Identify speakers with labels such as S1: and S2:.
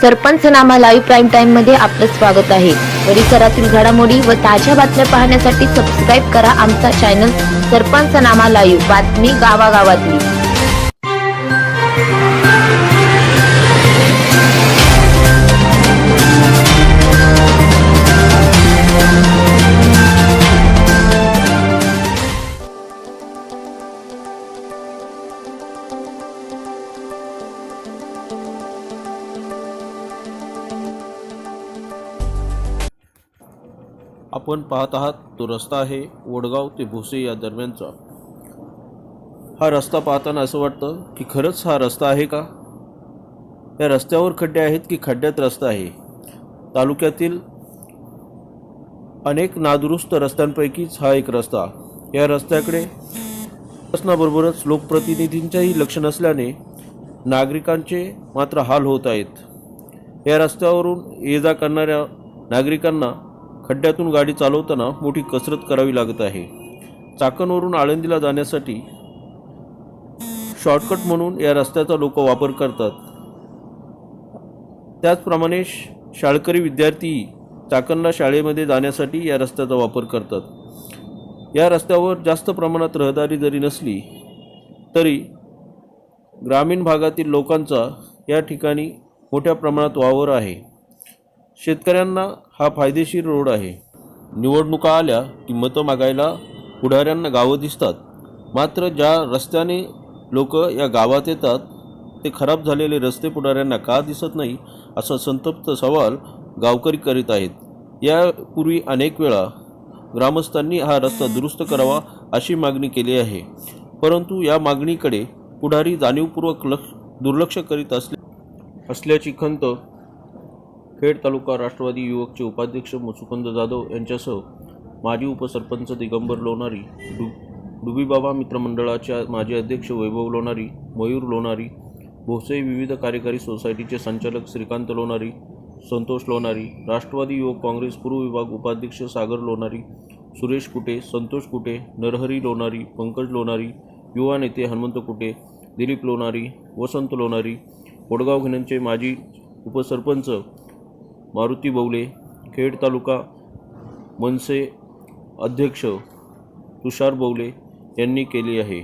S1: Sarpanch Nama live prime टाइममध्ये आपलं स्वागत आहे. परिसरातील घडामोडी व ताज्या बातम्या पाहण्यासाठी सबस्क्राईब करा आमचा चॅनल सरपंच नामा लाईव्ह बातमी गावागावातली.
S2: आपण पाहत आहात तो रस्ता आहे वडगाव ते भोसे या दरम्यानचा. हा रस्ता पाहताना असं वाटतं की खरंच हा रस्ता आहे का? या रस्त्यावर खड्डे आहेत की खड्ड्यात रस्ता आहे? तालुक्यातील अनेक नादुरुस्त रस्त्यांपैकीच हा एक रस्ता. या रस्त्याकडे असण्याबरोबरच लोकप्रतिनिधींचेही लक्ष नसल्याने नागरिकांचे मात्र हाल होत आहेत. या रस्त्यावरून ये जा करणाऱ्या नागरिकांना खड्ड्यातून गाडी चालवताना मोठी कसरत करावी लागत आहे. चाकणवरून आळंदीला जाण्यासाठी शॉर्टकट म्हणून या रस्त्याचा लोक वापर करतात. त्याचप्रमाणे श- शाळकरी विद्यार्थी चाकणला शाळेमध्ये जाण्यासाठी या रस्त्याचा वापर करतात. या रस्त्यावर जास्त प्रमाणात रहदारी जरी नसली तरी ग्रामीण भागातील लोकांचा या ठिकाणी मोठ्या प्रमाणात वावर आहे. शेतकऱ्यांना हा फायदेशीर रोड आहे. निवडणुका आल्या की मतं मागायला पुढाऱ्यांना गावं दिसतात. मात्र ज्या रस्त्याने लोक या गावात येतात ते खराब झालेले रस्ते पुढाऱ्यांना का दिसत नाही असा संतप्त सवाल गावकरी करीत आहेत. यापूर्वी अनेक वेळा ग्रामस्थांनी हा रस्ता दुरुस्त करावा अशी मागणी केली आहे. परंतु या मागणीकडे पुढारी जाणीवपूर्वक लक्ष दुर्लक्ष करीत असले असल्याची खंत खेड तालुका राष्ट्रवादी युवकचे उपाध्यक्ष मुसुकंद जाधव यांच्यासह माजी उपसरपंच दिगंबर लोणारी डु डुबीबाबा मित्रमंडळाच्या माजी अध्यक्ष वैभव लोणारी मयूर लोणारी भोसे विविध कार्यकारी सोसायटीचे संचालक श्रीकांत लोणारी संतोष लोणारी राष्ट्रवादी युवक काँग्रेस पूर्व विभाग उपाध्यक्ष सागर लोणारी सुरेश कुटे संतोष कुटे नरहरी लोणारी पंकज लोणारी युवा नेते हनुमंत कुटे दिलीप लोणारी वसंत लोणारी वडगाव घिण्यांचे माजी उपसरपंच मारुती बवले खेड तालुका मनसे अध्यक्ष तुषार बवले यांनी केली आहे.